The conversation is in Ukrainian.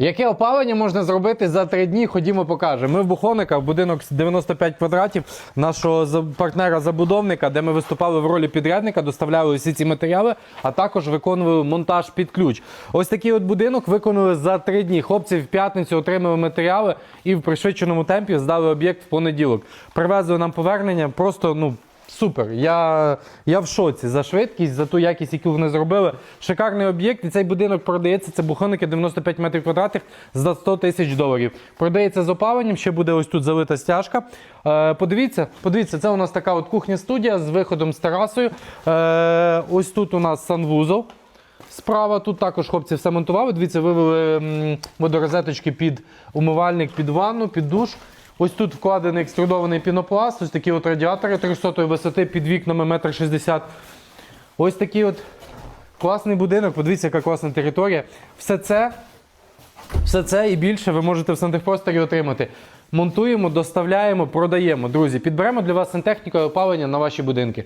Яке опалення можна зробити за три дні? Ходімо покажемо. Ми в Буховниках, будинок з 95 квадратів нашого за- партнера-забудовника, де ми виступали в ролі підрядника, доставляли усі ці матеріали, а також виконували монтаж під ключ. Ось такий от будинок виконали за три дні. Хлопці в п'ятницю отримали матеріали і в пришвидшеному темпі здали об'єкт в понеділок. Привезли нам повернення. Просто ну. Супер. Я, я в шоці за швидкість, за ту якість, яку вони зробили. Шикарний об'єкт. І цей будинок продається. Це бухоники 95 метрів квадратних за 100 тисяч доларів. Продається з опаленням, ще буде ось тут залита стяжка. Е, подивіться, подивіться, це у нас така от кухня-студія з виходом з терасою. Е, ось тут у нас санвузол. Справа тут також хлопці все монтували. Дивіться, вивели водорозеточки під умивальник, під ванну, під душ. Ось тут вкладений екструдований пінопласт, ось такі от радіатори 300 висоти під вікнами 1,60 м. Ось такий от класний будинок. Подивіться, яка класна територія. Все це, все це і більше ви можете в сантехпросторі отримати. Монтуємо, доставляємо, продаємо. Друзі, підберемо для вас сантехніку і опалення на ваші будинки.